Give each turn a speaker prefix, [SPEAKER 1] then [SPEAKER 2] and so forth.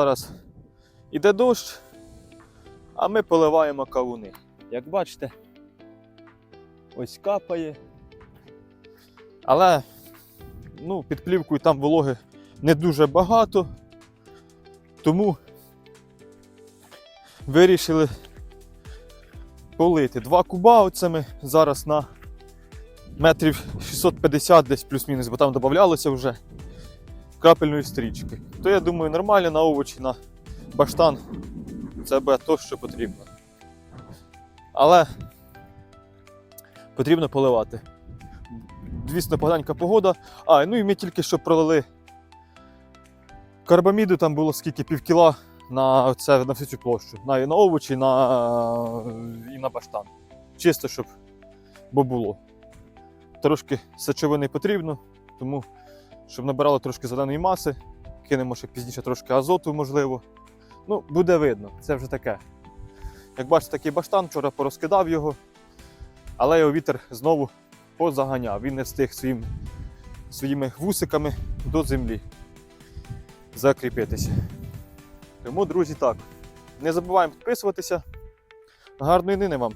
[SPEAKER 1] Зараз іде дощ, а ми поливаємо кавуни. Як бачите, ось капає. Але ну, під плівкою там вологи не дуже багато, тому вирішили полити. Два куба оце ми зараз на метрів 650 десь плюс-мінус, бо там додавалося вже крапельної стрічки. То я думаю, нормально на овочі, на баштан це буде то, що потрібно. Але потрібно поливати. Звісно, поганенька погода. А, ну і ми тільки що пролили карбаміду, там було скільки пів кіла на, це, на всю цю площу. На, на овочі на, і на баштан. Чисто, щоб бо було. Трошки сечовини потрібно, тому щоб набирало трошки зеленої маси, кинемо ще пізніше трошки азоту, можливо. Ну, буде видно, це вже таке. Як бачите, такий баштан, вчора порозкидав його, але його вітер знову позаганяв. Він не встиг своїм, своїми вусиками до землі закріпитися. Тому, друзі, так. Не забуваємо підписуватися. Гарної днини вам!